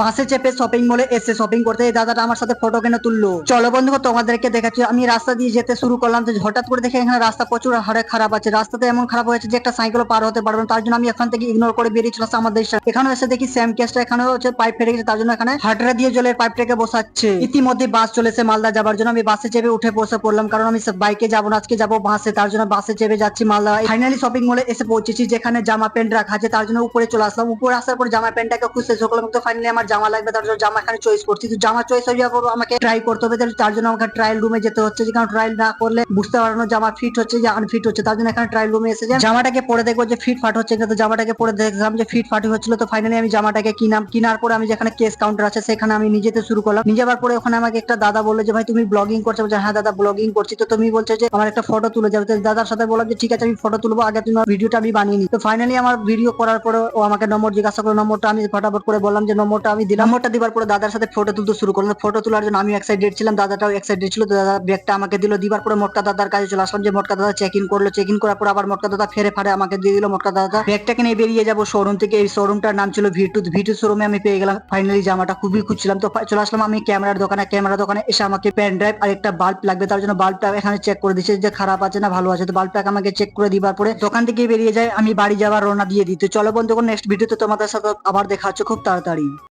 বাসে চেপে শপিং মলে এসে শপিং করতে দাদাটা আমার সাথে ফটো কেন তুললো। চলো বন্ধু, তোমাদেরকে দেখাচ্ছি। আমি রাস্তা দিয়ে যেতে শুরু করলাম হঠাৎ করে দেখে এখানে রাস্তা প্রচুর হারে খারাপ আছে। রাস্তাতে এমন খারাপ হয়েছে যে একটা সাইকেলও পার হতে পারবে তার জন্য আমি এখান থেকে ইগনোর করে বেরিয়ে চলে আমাদের এখানে এসে দেখি স্যাম কেসটা এখানে হচ্ছে পাইপ ফেটে গেছে, তার জন্য এখানে হাটরা দিয়ে জলের পাইপটাকে বসাচ্ছে। ইতিমধ্যে বাস চলেছে মালদা যাবার জন্য। আমি বাসে চেপে উঠে বসে পড়লাম, কারণ আমি বাইকে যাব না, আজকে যাব বাসে তার জন্য বাসে চেপে যাচ্ছি মালদা। ফাইনালি শপিং মলে এসে পৌঁছেছি, যেখানে জামা প্যান্ট রাখা আছে, তার জন্য উপরে চলে আসলাম। উপরে আসার পর জামা প্যান্টটাকে খুঁজতে করলাম তো ফাইনালি আমার জামা লাগবে, তার জন্য জামা এখানে চয়েস করছি। তো জামা চয়েস হয়ে যাওয়ার পর আমাকে ট্রাই করতে হবে, তার জন্য আমাকে ট্রায়াল রুমে যেতে হচ্ছে। কারণ ট্রায়াল না করলে বুঝতে পারব জামা ফিট হচ্ছে যে আনফিট হচ্ছে। তার জন্য এখানে ট্রায়াল রুমে এসে যে জামাটাকে পরে দেখব যে ফিট ফাট হচ্ছে কিন্তু জামাটাকে পরে দেখলাম যে ফিট ফাট হচ্ছিল। তো ফাইনালি আমি জামাটাকে কিনাম। কেনার পরে আমি যেখানে কেস কাউন্টার আছে, সেখানে আমি নিজেতে শুরু করলাম। নিজে যাবার পরে ওখানে আমাকে একটা দাদা বলল যে, ভাই, তুমি ব্লগিং করছ। বলছে হ্যাঁ দাদা ব্লগিং করছি। তো তুমি বলছো যে, আমার একটা ফটো তুলে যাবে। তো দাদার সাথে বললাম যে, ঠিক আছে, আমি ফটো তুলবো। আগে তুমি ভিডিওটা আমি বানিয়ে নি তো ফাইনালি আমার ভিডিও করার পরে ও আমাকে নম্বর জিজ্ঞাসা করে নম্বরটা আমি ফটাফট করে বললাম যে, নম্বরটা আমি দিলাম। নম্বরটা দিবার পরে দাদার সাথে ফটো তুলতে শুরু করলাম। ফটো তোলার জন্য আমি এক্সাইটেড ছিলাম, দাদাটাও এক্সাইটেড ছিল দাদা ব্যাগটা আমাকে দিল। দিবার পরে মোটকা দাদার কাছে চলে আসলাম যে, মোটকা দাদা চেক ইন করল। চেক ইন করার পর আবার মোটকা দাদা ফেরে ফাড়ে আমাকে দিয়ে দিল। মোটকা দাদা ব্যাগটাকে নিয়ে বেরিয়ে যাব শোরুম থেকে। এই শোরুমটার নাম ছিল ভিটু ভিটু শোরুমে আমি পেয়ে গেলাম। ফাইনালি জামাটা খুবই খুঁজছিলাম। তো চলে আসলাম আমি ক্যামেরার দোকানে। ক্যামেরা দোকানে এসে আমাকে পেন ড্রাইভ আর একটা বাল্ব লাগবে। তার জন্য বাল্বটা এখানে চেক করে দিচ্ছে যে, খারাপ আছে না ভালো আছে? তো বাল্বটাকে আমাকে চেক করে দিবার পরে দোকান থেকে বেরিয়ে যায় আমি বাড়ি যাওয়ার রওনা দিয়ে দিতে চলো বন্ধু নেক্সট ভিডিওতে তোমাদের সাথে আবার দেখা হচ্ছে খুব তাড়াতাড়ি।